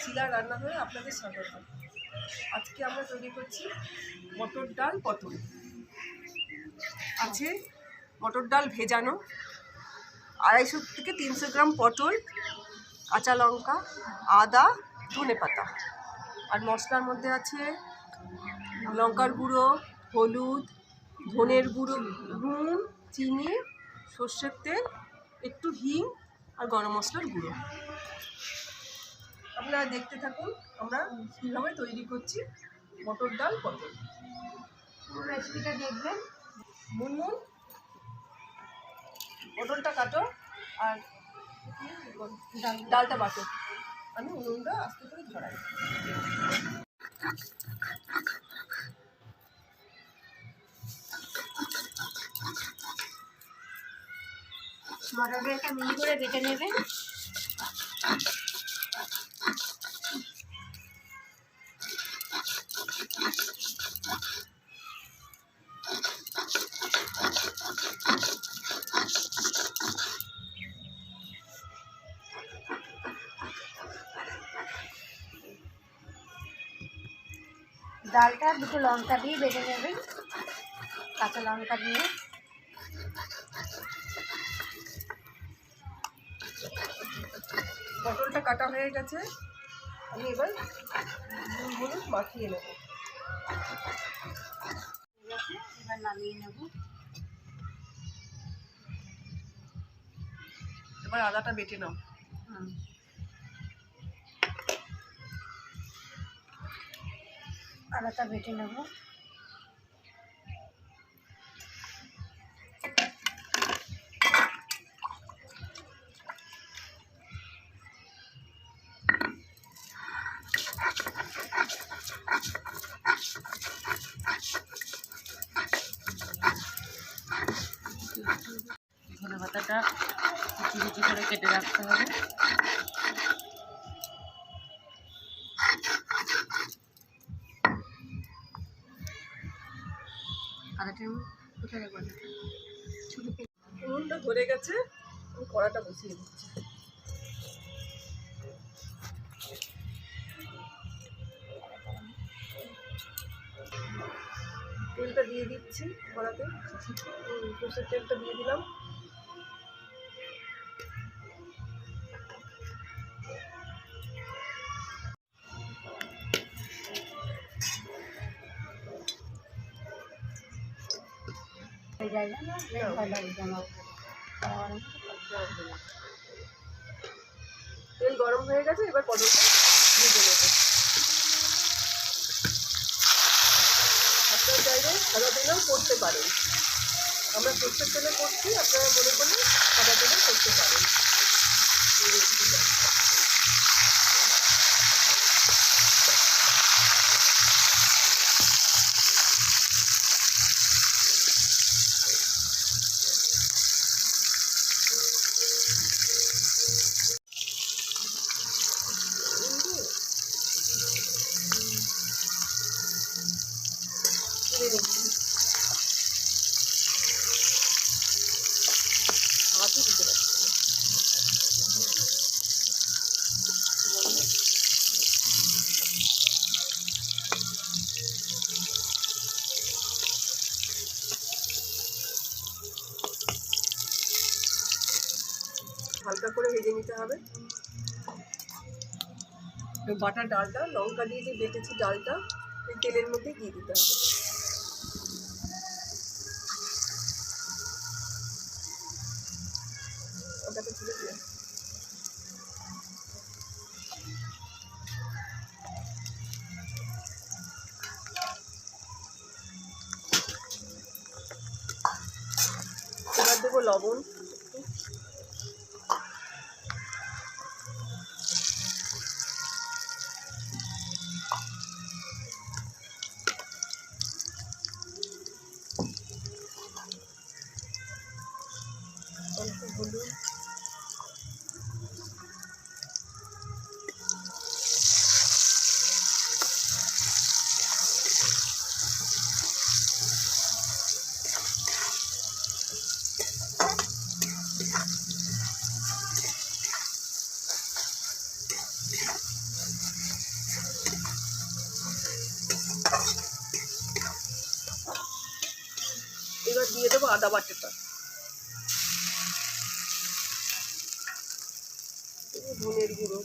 শিলা রান্নাঘরে আপনাদের স্বাগত। আজকে আমরা তৈরি করছি মটর ডাল পটল। আছে মটর ডাল ভেজানো, আড়াইশো থেকে তিনশো গ্রাম পটল, কাঁচা লঙ্কা, আদা, ধনে পাতা। আর মশলার মধ্যে আছে লঙ্কার গুঁড়ো, হলুদ, ধনের গুঁড়ো, নুন, চিনি, সর্ষের তেল, একটু হিং আর গরম মশলার গুঁড়ো। আপনারা দেখতে থাকুন, আমরা কীভাবে তৈরি করছি মটর ডাল পটল। পুরো রেসিপিটা দেখবেন। মুনমুন, পটলটা কাটো, আর ডাল- ডালটা বাটো। আমি উনুনটা আস্তে করে ধরাই। মটরটাকে মিহি করে বেটে নেবেন ডালটা দুটো লঙ্কা দিয়ে বেটে নেবেন কাঁচা লঙ্কা দিয়ে। কাটা হয়ে গেছে আমি এবার নুন হলুদ মাখিয়ে নেব। এবার নামিয়ে নেব। এবার আদাটা বেটে নাও। আদাটা বেটে নেব। ধনে পাতাটা কুচি কুচি করে কেটে রাখতে হবে। কোথায় রাখব? ছুরি ধরে গেছে কড়াটা বসিয়ে দিচ্ছি। তেলটা দিয়ে দিচ্ছি কড়াতে সর্ষের তেলটা দিয়ে দিলাম। তেল গরম হয়ে গেছে, এবার পটলটা ভেজে নেব আপনার তেলেও করতে পারেন। আমরা প্রত্যেক করছি আপনারা মনে করলে সাদা তেলে করতে পারেন এই রেসিপিটা। তুলে নিচ্ছি হাতও দিতে পারছি না। হালকা করে ভেজে নিতে হবে। বাটা ডালটা, লঙ্কা দিয়ে যে বেটেছি ডালটা ওই তেলের মধ্যে দিয়ে দিতে হবে। লবণ অল্প হলুদ দেবো আদা বাটাটা গুঁড়ো।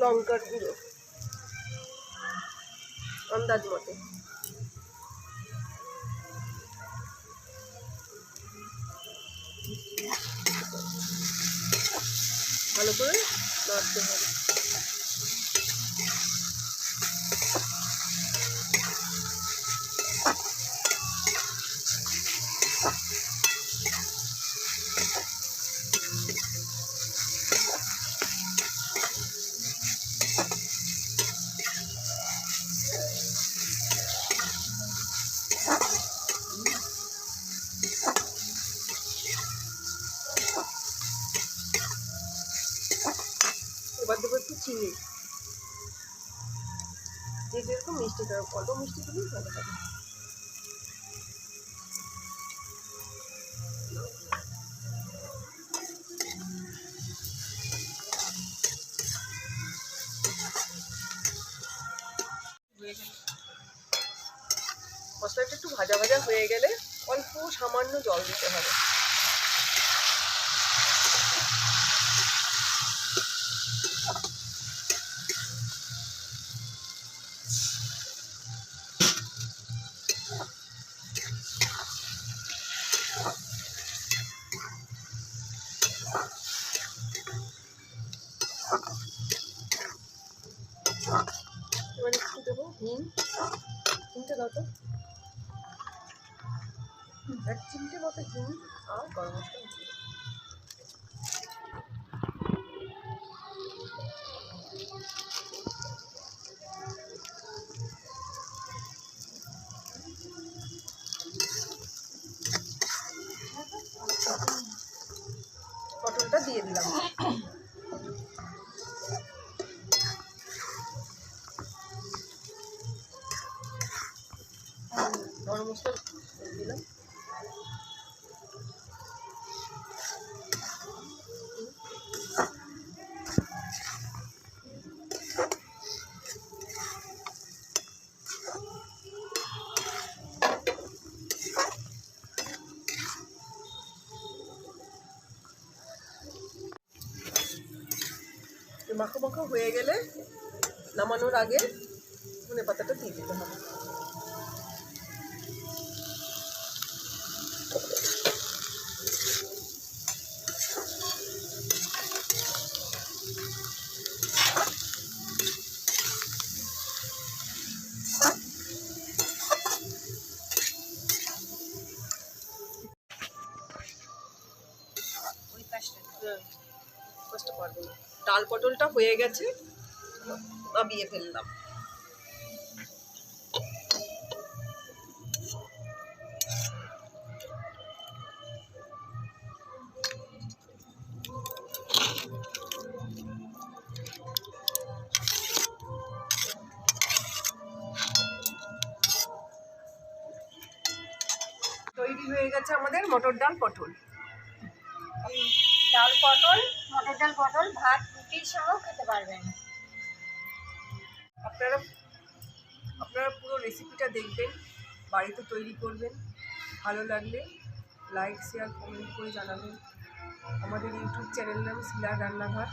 লঙ্কার গুঁড়ো। আন্দাজ মতো। ভালো করে নাড়তে হবে। এবার দেবো একটু চিনি। যে যেরকম মিষ্টি খাবে অল্প মিষ্টি দিলেই ভালো ভাজা ভাজা হয়ে গেলে অল্প সামান্য জল দিতে হবে। এবার একটু দেবো দাও তো। চিমটে মতো হিং আর গরম মশলা মাখো মাখো হয়ে গেলে নামানোর আগে ধনে পাতাটা দিয়ে দিতে হবে। ডাল পটলটা হয়ে গেছে, নামিয়ে ফেললাম। তৈরি হয়ে গেছে আমাদের মটর ডাল পটল। ডাল পটল, মটর ডাল পটল, ভাত রুটির সঙ্গেও খেতে পারবেন। আপনারা আপনারা পুরো রেসিপিটা দেখবেন, বাড়িতে তৈরি করবেন। ভালো লাগলে লাইক শেয়ার কমেন্ট করে জানাবেন। আমাদের ইউটিউব চ্যানেল নাম শিলার রান্নাঘর।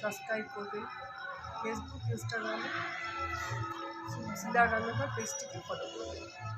সাবস্ক্রাইব করবেন। ফেসবুক ইনস্টাগ্রামে শিলার রান্নাঘর পেজটিকে ফলো করবেন।